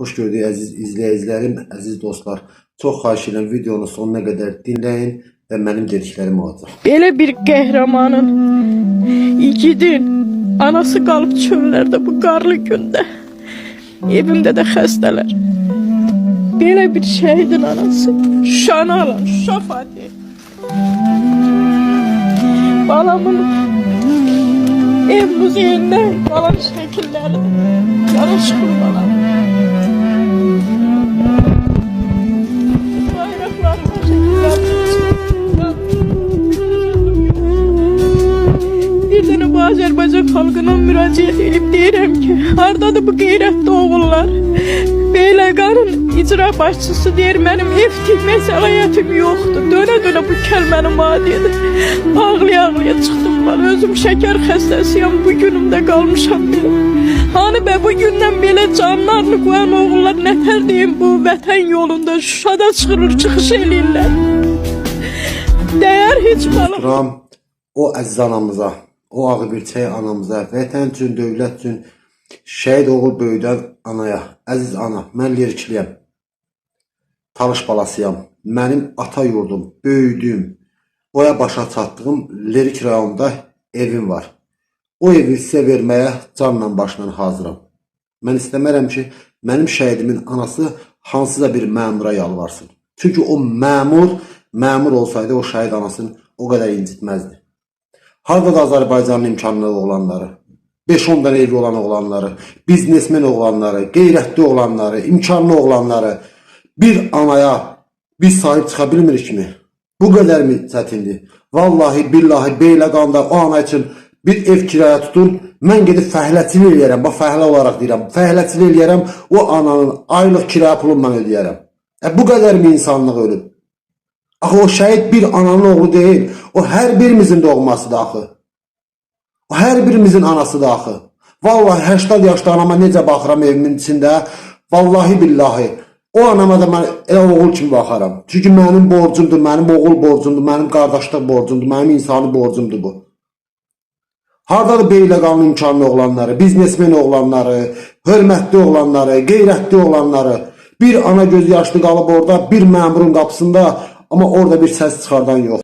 Xoş gördük əziz izləyicilərim, əziz dostlar. Çox xahiş edirəm videonu sonuna qədər dinləyin və mənim dediklərimi alacaq. Belə bir qəhrəmanın, igidin anası qalıb çöllərdə bu qarlı gündə. Evimdə də xəstələr. Belə bir şəhidin anası. Şuşanı alan, Şuşa Fatih. Balamın ev muzeyində qalan şəkilləri. Yaraşıqlı Azərbaycan xalqına müraciət edib deyirəm ki, hardadır bu qeyrətli oğullar? Beyləqanın icra başçısı deyir, mənim ev tikmək səlahiyyətim yoxdur. Dönə-dönə bu kəlməni madiyədir. Ağlaya-ağlaya çıxdım mən. Özüm şəkər xəstəsiyəm, bu günümdə qalmışam belə. Hani bə bu gündən belə canlarını qoyan oğullar nətər deyim bu vətən yolunda Şuşada çıxırır, çıxış eləyirlər. Dəyər heç balım. O əziz o ağbirçək anamıza, vətən üçün, dövlət üçün şəhid oğul böyüdən anaya, əziz ana, mən lirikliyəm. Talış balasıyam. Mənim ata yurdum, böyüdüyüm, boya başa çatdığım lirik rayonda evim var. O evi sizə verməyə canla başla hazıram. Mən istəmərəm ki, mənim şəhidimin anası hansısa bir məmura yalvarsın. Çünki o məmur, məmur olsaydı o şəhid anasını o qədər incitməzdi. Hardadır Azərbaycanın imkanlı oğlanları? 5-10 dənə evi olan oğlanları, biznesmen oğlanları, qeyrətli oğlanları, imkanlı oğlanları bir anaya biz sahib çıxa bilmirik mi? Bu qədər mi çətindir? Vallahi billahi Beyləqanda o ana üçün bir ev kiraya tutun, mən gedib fəhləçilik eləyərəm. Bax fəhlə olaraq deyirəm. Fəhləçilik eləyərəm, o ananın aylıq kira pulunu mən ödəyərəm. E, bu qədər mi insanlıq ölüb? Axı o şəhid bir ananın oğlu deyil. O hər birimizin doğmasıdır axı. O hər birimizin anasıdır axı. Vallahi 80 yaşlı anama necə baxıram evimin içində. Vallahi billahi. O anama da mən elə oğul kimi baxaram. Çünki mənim borcumdur, mənim oğul borcumdur, mənim qardaşlıq borcumdur, mənim insani borcumdur bu. Hardadır beyləqanlı imkanlı oğlanları, biznesmen oğlanları, hörmətli oğlanları, qeyrətli oğlanları. Bir ana göz yaşlı qalıb orada, bir məmurun qapısında, amma orada bir səs çıxardan yox.